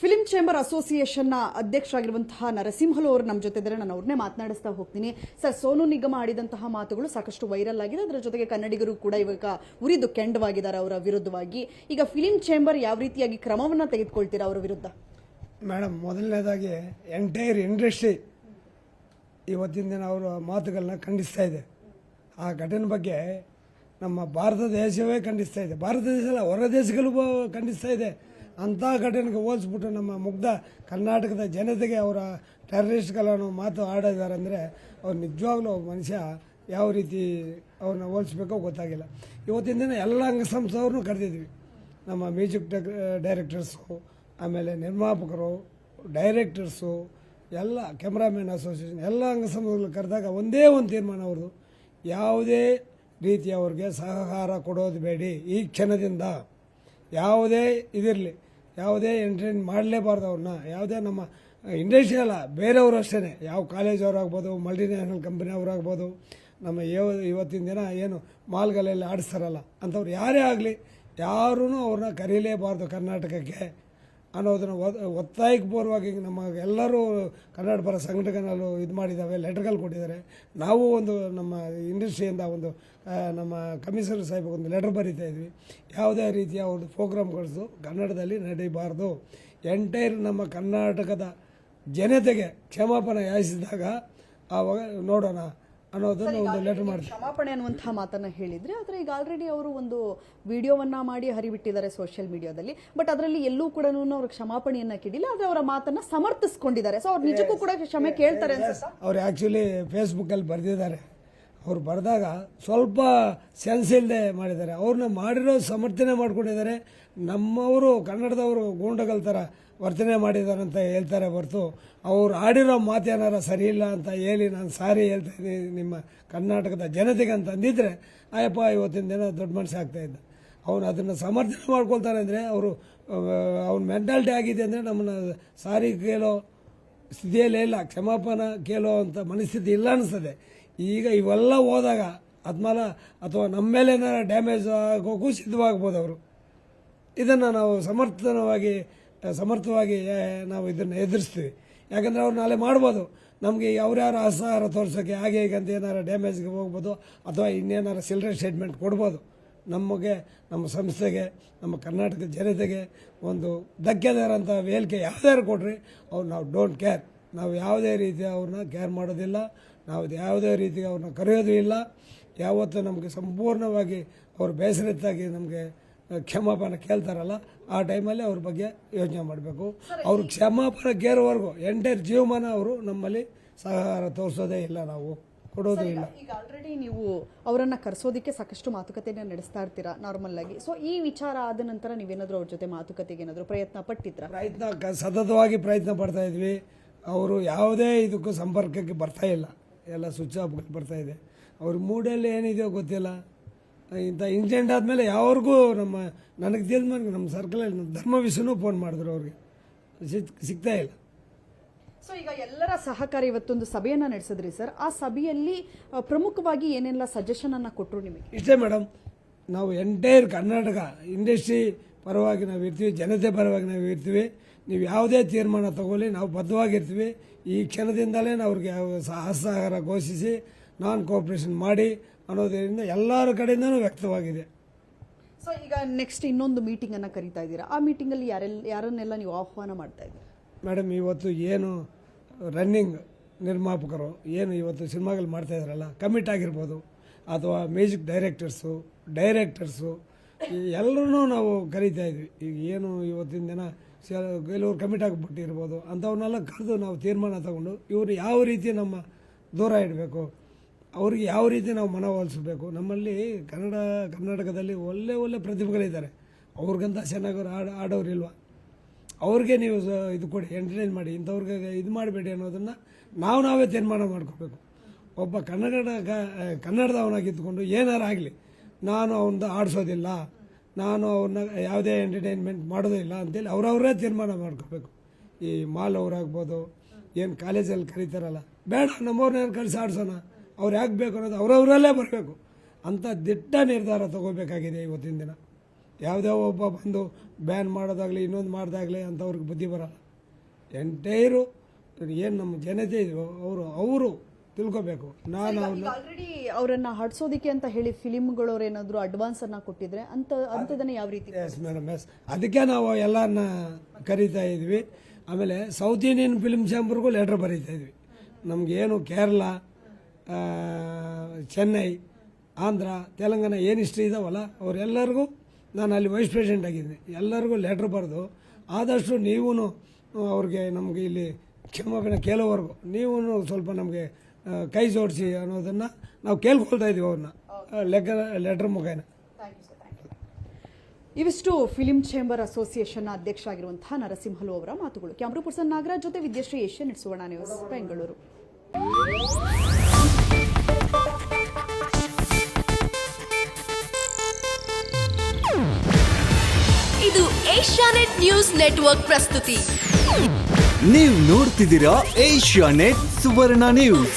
Film chamber ಅಸೋಸಿಯೇಷನ್ನ ಅಧ್ಯಕ್ಷರಾಗಿರುವಂತಹ ನರಸಿಂಹಲು ಅವರು ನಮ್ಮ ಜೊತೆ ಇದ್ದಾರೆ. ನಾನು ಅವ್ರನ್ನೇ ಮಾತನಾಡಿಸ್ತಾ ಹೋಗ್ತೀನಿ. ಸರ್, ಸೋನು ನಿಗಮ ಆಡಿದಂತಹ ಮಾತುಗಳು ಸಾಕಷ್ಟು ವೈರಲ್ ಆಗಿದೆ. ಅದರ ಜೊತೆಗೆ ಕನ್ನಡಿಗರು ಕೂಡ ಇವಾಗ ಉರಿದು ಕೆಂಡವಾಗಿದ್ದಾರೆ ಅವರ ವಿರುದ್ಧವಾಗಿ. ಈಗ ಫಿಲಿಂ ಚೇಂಬರ್ ಯಾವ ರೀತಿಯಾಗಿ ಕ್ರಮವನ್ನ ತೆಗೆದುಕೊಳ್ತೀರಾ ಅವರ ವಿರುದ್ಧ? ಮೇಡಮ್ ಮೊದಲನೇದಾಗಿ ಎಂಟೈರ್ ಇಂಡಸ್ಟ್ರಿ ಇವತ್ತಿನ ದಿನ ಅವರ ಮಾತುಗಳನ್ನ ಖಂಡಿಸ್ತಾ ಇದೆ. ಆ ಘಟನೆ ಬಗ್ಗೆ ನಮ್ಮ ಭಾರತ ದೇಶವೇ ಖಂಡಿಸ್ತಾ ಇದೆ. ಭಾರತ ದೇಶ ಹೊರ ದೇಶಗಳು ಖಂಡಿಸ್ತಾ ಇದೆ. ಅಂಥ ಘಟನೆಗೆ ಹೋಲಿಸ್ಬಿಟ್ಟು ನಮ್ಮ ಮುಗ್ಧ ಕರ್ನಾಟಕದ ಜನತೆಗೆ ಅವರ ಟೆರರಿಸ್ಟ್ಗಳನ್ನು ಮಾತು ಆಡಿದ್ದಾರೆ ಅಂದರೆ ಅವ್ರು ನಿಜವಾಗ್ಲೂ ಮನುಷ್ಯ ಯಾವ ರೀತಿ ಅವ್ರನ್ನ ಹೋಲಿಸ್ಬೇಕೋ ಗೊತ್ತಾಗಿಲ್ಲ. ಇವತ್ತಿನ ದಿನ ಎಲ್ಲ ಅಂಗಸಂಸ್ಥೆಯವ್ರನ್ನೂ ಕರೆದಿದ್ವಿ. ನಮ್ಮ ಮ್ಯೂಸಿಕ್ ಡೈರೆಕ್ಟರ್ಸು, ಆಮೇಲೆ ನಿರ್ಮಾಪಕರು, ಡೈರೆಕ್ಟರ್ಸು, ಎಲ್ಲ ಕ್ಯಾಮ್ರಾಮ್ಯಾನ್ ಅಸೋಸಿಯೇಷನ್, ಎಲ್ಲ ಅಂಗಸಂಸ್ಥೆಗಳು ಕರೆದಾಗ ಒಂದೇ ಒಂದು ತೀರ್ಮಾನ ಅವ್ರದ್ದು. ಯಾವುದೇ ರೀತಿ ಅವ್ರಿಗೆ ಸಹಕಾರ ಕೊಡೋದು ಬೇಡಿ ಈ ಕ್ಷಣದಿಂದ. ಯಾವುದೇ ಇದಿರಲಿ. ಯಾವುದೇ ಎಂಟ್ರೆನ್ ಮಾಡಲೇಬಾರ್ದು ಅವ್ರನ್ನ. ಯಾವುದೇ ನಮ್ಮ ಇಂಡಸ್ಟ್ರಿ ಅಲ್ಲ, ಬೇರೆಯವರು ಅಷ್ಟೇ ಯಾವ ಕಾಲೇಜವ್ರಾಗ್ಬೋದು ಮಲ್ಟಿನ್ಯಾಷನಲ್ ಕಂಪನಿ ಅವರಾಗ್ಬೋದು, ನಮ್ಮ ಯಾವ ಇವತ್ತಿನ ದಿನ ಏನು ಮಾಲ್ಗಳೆಲ್ಲ ಆಡಿಸ್ತಾರಲ್ಲ, ಅಂಥವ್ರು ಯಾರೇ ಆಗಲಿ ಯಾರೂ ಅವ್ರನ್ನ ಕರೀಲೇಬಾರ್ದು ಕರ್ನಾಟಕಕ್ಕೆ. ಅನ್ನೋದನ್ನು ಒತ್- ಒತ್ತಾಯಕ್ಕೆ ಪೂರ್ವವಾಗಿ ನಮ್ಮ ಎಲ್ಲರೂ ಕನ್ನಡ ಪರ ಸಂಘಟನೆಗಳು ಇದು ಮಾಡಿದ್ದಾವೆ ಲೆಟರ್ಗಳು ಕೊಟ್ಟಿದ್ದಾರೆ. ನಾವು ಒಂದು ನಮ್ಮ ಇಂಡಸ್ಟ್ರಿಯಿಂದ ಒಂದು ನಮ್ಮ ಕಮಿಷನರ್ ಸಾಹೇಬ್ ಒಂದು ಲೆಟರ್ ಬರಿತಾ ಇದ್ವಿ. ಯಾವುದೇ ರೀತಿಯ ಒಂದು ಪ್ರೋಗ್ರಾಮ್ಗಳು ಕನ್ನಡದಲ್ಲಿ ನಡೀಬಾರ್ದು. ಎಂಟೈರ್ ನಮ್ಮ ಕರ್ನಾಟಕದ ಜನತೆಗೆ ಕ್ಷಮಾಪಣೆ ಯಾಚಿಸಿದಾಗ ಆವಾಗ ನೋಡೋಣ. ಅನ್ನೋದನ್ನು ಒಂದು ಲೆಟರ್ ಕ್ಷಮಾಪಣೆ ಅನ್ನುವಂಥ ಮಾತನ್ನ ಹೇಳಿದರೆ ಆದ್ರೆ ಈಗ ಆಲ್ರೆಡಿ ಅವರು ಒಂದು ವಿಡಿಯೋವನ್ನ ಮಾಡಿ ಹರಿಬಿಟ್ಟಿದ್ದಾರೆ ಸೋಷಿಯಲ್ ಮೀಡಿಯಾದಲ್ಲಿ ಬಟ್ ಅದರಲ್ಲಿ ಎಲ್ಲೂ ಕೂಡ ಅವರು ಕ್ಷಮಾಪಣೆಯನ್ನ ಕೇಳಿಲ್ಲ ಆದ್ರೆ ಅವರ ಮಾತನ್ನ ಸಮರ್ಥಿಸ್ಕೊಂಡಿದ್ದಾರೆ. ಸೊ ಅವ್ರು ನಿಜಕ್ಕೂ ಕೂಡ ಕ್ಷಮೆ ಕೇಳ್ತಾರೆ ಅನ್ಸುತ್ತೆ? ಅವ್ರು ಆ್ಯಕ್ಚುಲಿ ಫೇಸ್ಬುಕ್ಕಲ್ಲಿ ಬರೆದಿದ್ದಾರೆ. ಅವ್ರು ಬರೆದಾಗ ಸ್ವಲ್ಪ ಸೆನ್ಸ್ ಇಲ್ಲದೆ ಮಾಡಿದ್ದಾರೆ. ಅವ್ರನ್ನ ಮಾಡಿರೋ ಸಮರ್ಥನೆ ಮಾಡ್ಕೊಂಡಿದ್ದಾರೆ. ನಮ್ಮವರು, ಕನ್ನಡದವರು ಗೂಂಡಗಳ ಥರ ವರ್ತನೆ ಮಾಡಿದ್ದಾರೆ ಅಂತ ಹೇಳ್ತಾರೆ ಹೊರತು ಅವ್ರು ಆಡಿರೋ ಮಾತು ಸರಿ ಇಲ್ಲ ಅಂತ ಹೇಳಿ ನಾನು ಸಾರಿ ಹೇಳ್ತಾ ಇದ್ದೀನಿ ನಿಮ್ಮ ಕರ್ನಾಟಕದ ಜನತೆಗೆ ಅಂತ ಅಂದಿದ್ರೆ ಅಯ್ಯಪ್ಪ ಇವತ್ತಿನ ದಿನ ದೊಡ್ಡ ಮನಸ್ಸು ಆಗ್ತಾ ಇದ್ದ. ಅವನು ಅದನ್ನು ಸಮರ್ಥನೆ ಮಾಡ್ಕೊಳ್ತಾರೆ ಅಂದರೆ ಅವರು ಅವ್ನ ಮೆಂಟಾಲಿಟಿ ಆಗಿದೆ ಅಂದರೆ ನಮ್ಮನ್ನು ಸಾರಿ ಕೇಳೋ ಸ್ಥಿತಿಯಲ್ಲೇ ಇಲ್ಲ ಕ್ಷಮಾಪನ ಕೇಳೋ ಅಂತ ಮನಸ್ಥಿತಿ ಇಲ್ಲ ಅನಿಸ್ತದೆ. ಈಗ ಇವೆಲ್ಲ ಹೋದಾಗ ಅದ್ಮೇಲೆ ಅಥವಾ ನಮ್ಮ ಮೇಲೆ ಏನಾರ ಡ್ಯಾಮೇಜ್ ಆಗೋಕ್ಕೂ ಸಿದ್ಧವಾಗ್ಬೋದು ಅವರು. ಇದನ್ನು ನಾವು ಸಮರ್ಥನವಾಗಿ ಸಮರ್ಥವಾಗಿ ನಾವು ಇದನ್ನು ಎದುರಿಸ್ತೀವಿ. ಯಾಕಂದರೆ ಅವ್ರು ನಾಳೆ ಮಾಡ್ಬೋದು. ನಮಗೆ ಅವ್ರ್ಯಾರು ಅಸಹಾರ ತೋರಿಸೋಕ್ಕೆ ಹಾಗೆ ಹೀಗೆ ಅಂತ ಏನಾರು ಡ್ಯಾಮೇಜ್ಗೆ ಹೋಗ್ಬೋದು ಅಥವಾ ಇನ್ನೇನಾರು ಸಿಲ್ಡ್ರೆ ಸ್ಟೇಟ್ಮೆಂಟ್ ಕೊಡ್ಬೋದು. ನಮಗೆ, ನಮ್ಮ ಸಂಸ್ಥೆಗೆ, ನಮ್ಮ ಕರ್ನಾಟಕದ ಜನತೆಗೆ ಒಂದು ಧಕ್ಕೆದಾರಂಥ ವೇದಿಕೆ ಯಾವ್ದಾರು ಕೊಡ್ರಿ, ಅವ್ರು ನಾವು ಡೋಂಟ್ ಕೇರ್ ನಾವು ಯಾವುದೇ ರೀತಿ ಅವ್ರನ್ನ ಕೇರ್ ಮಾಡೋದಿಲ್ಲ ನಾವು ಯಾವುದೇ ರೀತಿ ಅವ್ರನ್ನ ಕರೆಯೋದು ಇಲ್ಲ. ಯಾವತ್ತೂ ನಮಗೆ ಸಂಪೂರ್ಣವಾಗಿ ಅವರು ಬೇಸರಿತಾಗಿ ನಮಗೆ ಕ್ಷಮಾಪಣ ಕೇಳ್ತಾರಲ್ಲ ಆ ಟೈಮಲ್ಲಿ ಅವ್ರ ಬಗ್ಗೆ ಯೋಚನೆ ಮಾಡಬೇಕು. ಅವರು ಕ್ಷಮಾಪನ ಕೇರೋವರೆಗೂ ಎಂಟೈರ್ ಜೀವಮಾನ ಅವರು ನಮ್ಮಲ್ಲಿ ಸಹಕಾರ ತೋರಿಸೋದೇ ಇಲ್ಲ ನಾವು. ಕೊಡೋದು ಇಲ್ಲ. ಈಗ ಆಲ್ರೆಡಿ ನೀವು ಅವರನ್ನು ಕರೆಸೋದಕ್ಕೆ ಸಾಕಷ್ಟು ಮಾತುಕತೆಯನ್ನು ನಡೆಸ್ತಾ ಇರ್ತೀರಾ ನಾರ್ಮಲ್ ಆಗಿ? ಸೊ ಈ ವಿಚಾರ ಆದ ನಂತರ ನೀವೇನಾದರೂ ಅವ್ರ ಜೊತೆ ಮಾತುಕತೆಗೆ ಏನಾದರೂ ಪ್ರಯತ್ನ ಪಟ್ಟಿದ್ರ? ಪ್ರಯತ್ನ ಸತತವಾಗಿ ಪ್ರಯತ್ನ ಪಡ್ತಾ ಇದ್ವಿ. ಅವರು ಯಾವುದೇ ಇದಕ್ಕೂ ಸಂಪರ್ಕಕ್ಕೆ ಬರ್ತಾ ಇಲ್ಲ. ಎಲ್ಲ ಸ್ವಿಚ್ ಆಫ್ ಬರ್ತಾ ಇದೆ. ಅವ್ರ ಮೂಡಲ್ಲಿ ಏನಿದೆಯೋ ಗೊತ್ತಿಲ್ಲ. ಇಂಥ ಇನ್ಸಿಡೆಂಟ್ ಆದಮೇಲೆ ಯಾವ್ರಿಗೂ ನಮ್ಮ ನನಗೆ ತಿಳಿದ ನಮ್ಮ ಸರ್ಕಲಲ್ಲಿ ನಮ್ಮ ಧರ್ಮ ವಿಷಯನೂ ಫೋನ್ ಮಾಡಿದ್ರು ಅವ್ರಿಗೆ. ಸಿಗ್ತಾ ಇಲ್ಲ. ಸೊ ಈಗ ಎಲ್ಲರ ಸಹಕಾರ ಇವತ್ತೊಂದು ಸಭೆಯನ್ನು ನಡೆಸಿದ್ರಿ ಸರ್. ಆ ಸಭೆಯಲ್ಲಿ ಪ್ರಮುಖವಾಗಿ ಏನೆಲ್ಲ ಸಜೆಷನ್ ಅನ್ನ ಕೊಟ್ಟರು ನಿಮಗೆ? ಇಷ್ಟೇ ಮೇಡಮ್ ನಾವು ಎಂಟೈರ್ ಕರ್ನಾಟಕ ಇಂಡಸ್ಟ್ರಿ ಪರವಾಗಿ ನಾವು ಇರ್ತೀವಿ ಜನತೆ ಪರವಾಗಿ ನಾವು ಇರ್ತೀವಿ. ನೀವು ಯಾವುದೇ ತೀರ್ಮಾನ ತಗೊಳ್ಳಿ ನಾವು ಬದ್ಧವಾಗಿರ್ತೀವಿ. ಈ ಕ್ಷಣದಿಂದಲೇ ನಾವು ಅವ್ರಿಗೆ ಸಹಸಹಕಾರ ಘೋಷಿಸಿ ನಾನ್ ಕೋಆಪ್ರೇಷನ್ ಮಾಡಿ ಅನ್ನೋದರಿಂದ ಎಲ್ಲರ ಕಡೆಯಿಂದನೂ ವ್ಯಕ್ತವಾಗಿದೆ. ಸೊ ಈಗ ನೆಕ್ಸ್ಟ್ ಇನ್ನೊಂದು ಮೀಟಿಂಗ್ ಕರಿತಾ ಕರೀತಾ ಇದ್ದೀರಾ? ಆ ಮೀಟಿಂಗಲ್ಲಿ ಯಾರೆಲ್ಲ ಯಾರನ್ನೆಲ್ಲ ನೀವು ಆಹ್ವಾನ ಮಾಡ್ತಾ ಇದ್ದೀರಾ? ಮೇಡಮ್ ಇವತ್ತು ಏನು ರನ್ನಿಂಗ್ ನಿರ್ಮಾಪಕರು ಏನು ಇವತ್ತು ಸಿನಿಮಾಗಳು ಮಾಡ್ತಾ ಇದ್ದಾರಲ್ಲ ಕಮಿಟ್ ಆಗಿರ್ಬೋದು ಅಥವಾ ಮ್ಯೂಸಿಕ್ ಡೈರೆಕ್ಟರ್ಸು ಡೈರೆಕ್ಟರ್ಸು ಎಲ್ಲರೂ ನಾವು ಕರಿತಾ ಇದ್ವಿ. ಈಗ ಏನು ಇವತ್ತಿನ ದಿನ ಕೆಲವ್ರು ಕಮಿಟ್ ಆಗಿಬಿಟ್ಟಿರ್ಬೋದು ಅಂಥವನ್ನೆಲ್ಲ ಕರೆದು ನಾವು ತೀರ್ಮಾನ ತಗೊಂಡು ಇವರು ಯಾವ ರೀತಿ ನಮ್ಮ ದೂರ ಇಡಬೇಕು, ಅವ್ರಿಗೆ ಯಾವ ರೀತಿ ನಾವು ಮನವೊಲಿಸಬೇಕು ನಮ್ಮಲ್ಲಿ ಕನ್ನಡ, ಕರ್ನಾಟಕದಲ್ಲಿ ಒಳ್ಳೆ ಒಳ್ಳೆ ಪ್ರತಿಭೆಗಳಿದ್ದಾರೆ. ಅವ್ರಿಗಂತ ಚೆನ್ನಾಗಿ ಆಡ ಆಡೋರಿಲ್ವ ಅವ್ರಿಗೆ ನೀವು ಇದು ಕೊಡಿ ಎಂಟರ್ಟೈನ್ ಮಾಡಿ, ಇಂಥವ್ರಿಗೆ ಇದು ಮಾಡಬೇಡಿ ಅನ್ನೋದನ್ನು ನಾವು ನಾವೇ ತೀರ್ಮಾನ ಮಾಡ್ಕೋಬೇಕು. ಒಬ್ಬ ಕನ್ನಡ ಕನ್ನಡದವನಾಗಿದ್ದುಕೊಂಡು ಏನಾರು ಆಗಲಿ, ನಾನು ಅವನದು ಆಡಿಸೋದಿಲ್ಲ. ನಾನು ಅವ್ರನ್ನ ಯಾವುದೇ ಎಂಟರ್ಟೈನ್ಮೆಂಟ್ ಮಾಡೋದೇ ಇಲ್ಲ ಅಂತೇಳಿ ಅವರವರೇ ತೀರ್ಮಾನ ಮಾಡ್ಕೋಬೇಕು. ಈ ಮಾಲ್ ಅವರಾಗ್ಬೋದು, ಏನು ಕಾಲೇಜಲ್ಲಿ ಕರೀತಾರಲ್ಲ, ಬೇಡ ನಮ್ಮವ್ರನ್ನ ಕಳಿಸಿ ಆಡ್ಸೋಣ, ಅವ್ರು ಯಾಕೆ ಬೇಕು ಅನ್ನೋದು ಅವರವರಲ್ಲೇ ಬರಬೇಕು. ಅಂಥ ದಿಟ್ಟ ನಿರ್ಧಾರ ತಗೋಬೇಕಾಗಿದೆ ಇವತ್ತಿನ ದಿನ. ಯಾವುದೋ ಒಬ್ಬ ಬಂದು ಬ್ಯಾನ್ ಮಾಡೋದಾಗಲಿ, ಇನ್ನೊಂದು ಮಾಡೋದಾಗಲಿ ಅವ್ರಿಗೆ ಬುದ್ಧಿ ಬರಲ್ಲ. ಎಂಟೈರು ಏನು ನಮ್ಮ ಜನತೆ ಇದೆಯೋ ಅವರು ಅವರು ತಿಳ್ಕೊಬೇಕು. ನಾನು ಆಲ್ರೆಡಿ ಅವರನ್ನ ಹಡ್ಸೋದಿಕ್ಕೆ ಅಂತ ಹೇಳಿ ಫಿಲಿಮ್ಗಳವ್ರು ಏನಾದ್ರು ಅಡ್ವಾನ್ಸ್ ಅನ್ನ ಕೊಟ್ಟಿದ್ರೆ ಅಂತ ಅಂತದನ್ನ ಯಾವ ರೀತಿ ಎಸ್ ಮೇಡಮ್ ಎಸ್ ಅದಕ್ಕೆ ನಾವು ಎಲ್ಲರನ್ನ ಕರೀತಾ ಇದ್ವಿ. ಆಮೇಲೆ ಸೌತ್ ಇಂಡಿಯನ್ ಫಿಲ್ಮ್ ಚಾಂಬರ್ಗೂ ಲೆಟ್ರ್ ಬರೀತಾ ಇದ್ವಿ. ನಮಗೇನು ಕೇರಳ ಚೆನ್ನೈ ಆಂಧ್ರ ತೆಲಂಗಾಣ ಏನು ಇಷ್ಟ ಇದಾವಲ್ಲ ಅವರೆಲ್ಲರಿಗೂ ನಾನು ಅಲ್ಲಿ ವೈಸ್ ಪ್ರೆಸಿಡೆಂಟ್ ಆಗಿದ್ದೀನಿ. ಎಲ್ಲರಿಗೂ ಲೆಟ್ರ್ ಬರೆದು ಆದಷ್ಟು ನೀವೂ ಅವ್ರಿಗೆ ನಮಗೆ ಇಲ್ಲಿ ಕ್ಷಮಾಪಣೆ ಕೇಳೋವರೆಗೂ ನೀವು ಸ್ವಲ್ಪ ನಮಗೆ ಕೈ ಜೋಡಿಸಿ ಅನ್ನೋದನ್ನು ನಾವು ಕೇಳ್ಕೊಳ್ತಾ ಇದ್ದೀವಿ ಅವ್ರನ್ನ. ಲೆಕ್ಕ ಲೆಟರ್ ಮುಖೇನ. ಇವಿಷ್ಟು ಫಿಲಿಂ ಚೇಂಬರ್ ಅಸೋಸಿಯೇಷನ್ ಅಧ್ಯಕ್ಷ ಆಗಿರುವಂತಹ ನರಸಿಂಹಲು ಅವರ ಮಾತುಗಳು. ಕ್ಯಾಮ್ರಾ ಪರ್ಸನ್ ನಾಗರಾಜ್ ಜೊತೆ ವಿದ್ಯಶ್ರೀ ಏಷ್ಯನ್ ಸುವರ್ಣ ನ್ಯೂಸ್ ಬೆಂಗಳೂರು ಇದು ಏಷ್ಯಾನೆಟ್ ನ್ಯೂಸ್ ನೆಟ್ವರ್ಕ್ ಪ್ರಸ್ತುತಿ. ನೀವು ನೋಡ್ತಿದ್ದೀರಾ ಏಷ್ಯಾ ನೆಟ್ ಸುವರ್ಣ ನ್ಯೂಸ್